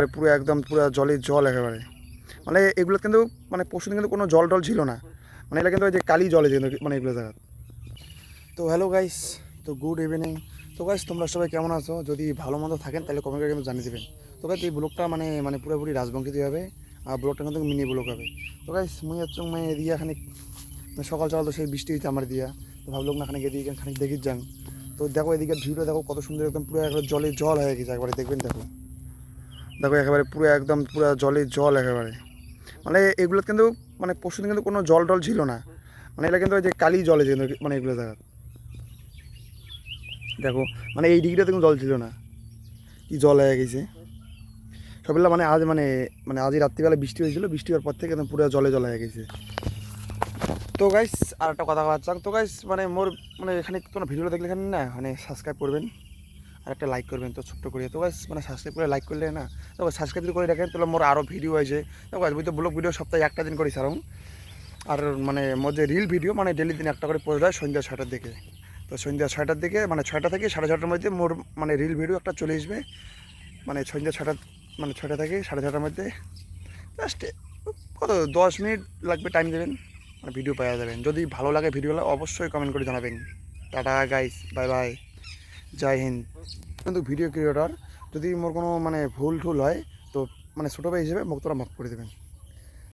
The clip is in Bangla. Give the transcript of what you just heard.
একেবারে পুরো একদম পুরো জলে জল একেবারে। মানে এগুলো কিন্তু মানে পরশুদিন কিন্তু কোনো জল টল ছিল না। মানে এটা কিন্তু ওই যে কালি জলে কিন্তু মানে এগুলো জায়গা। তো হ্যালো গাইস তো গুড ইভিনিং তো গাইস তোমরা সবাই কেমন আছো? যদি ভালো মন্দ থাকেন, তাহলে কমেন্ট করে কিন্তু জানিয়ে দেবেন। তো গাইস এই ব্লগটা মানে মানে পুরোপুরি রাজবংশী হবে, আর ব্লগটা কিন্তু মিনি ব্লগ হবে। তো গাইস মুই হচ্ছে মানে খানিক মানে সকাল সকাল তো সেই বৃষ্টি হয়েছে আমার দিয়া তো ভাবলাম না খানিক এদিকে খানিক দেখি যান। তো দেখো এদিকে ভিউটা দেখো কত সুন্দর, একদম পুরো একবার জলে জল হয়ে গেছে, একবারে দেখবেন দেখো। দেখো, একেবারে পুরো একদম পুরো জলে জল একেবারে। মানে এগুলো কিন্তু মানে পরশুদিন কিন্তু কোনো জল টল ছিল না। মানে এটা কিন্তু ওই যে কালি জলে কিন্তু মানে এগুলো জায়গা দেখো মানে এই ডিগ্রিটাতে কোনো জল ছিল না। কি জল হয়ে গেছে। সবগুলো মানে আজ মানে মানে আজই রাত্রিবেলা বৃষ্টি হয়েছিল, বৃষ্টি হওয়ার পর থেকে একদম পুরো জলে জল হয়ে গেছে। তো গাইস আর একটা কথা কথা তো গাইস মানে মোর মানে এখানে কোনো ভিডিও দেখলে এখানে না মানে সাবস্ক্রাইব করবেন। আর একটা লাইক করবেন, তো ছোট্ট করে তো মানে সাবস্ক্রাইব করে লাইক করলে না, তো সাবস্ক্রাইব যদি করে রাখেন তাহলে মোর আরও ভিডিও আছে তো বুঝতে ব্লগ ভিডিও সপ্তাহে একটা দিন করে, সারম। আর মানে মোর যে রিল ভিডিও মানে ডেলি দিন একটা করে পড়ে যায় সন্ধ্যা ছয়টার দিকে। তো সন্ধ্যা ছয়টার দিকে মানে ছয়টা থেকে সাড়ে ছটার মধ্যে মোর মানে রিল ভিডিও একটা চলে আসবে। মানে সন্ধ্যা ছটা মানে ছটা থেকে সাড়ে ছটার মধ্যে। জাস্ট কত, দশ মিনিট লাগবে টাইম দেবেন মানে ভিডিও পাওয়া যাবেন। যদি ভালো লাগে ভিডিওগুলো অবশ্যই কমেন্ট করে জানাবেন। টাটা গাইস বাই বাই জয় হিন্দ। কিন্তু ভিডিও ক্রিয়েটর যদি মোর কোনো মানে ভুল ঠুল হয়, তো মানে ছোটো ভাই হিসেবে মোক তোরা মাফ করে দেবেন।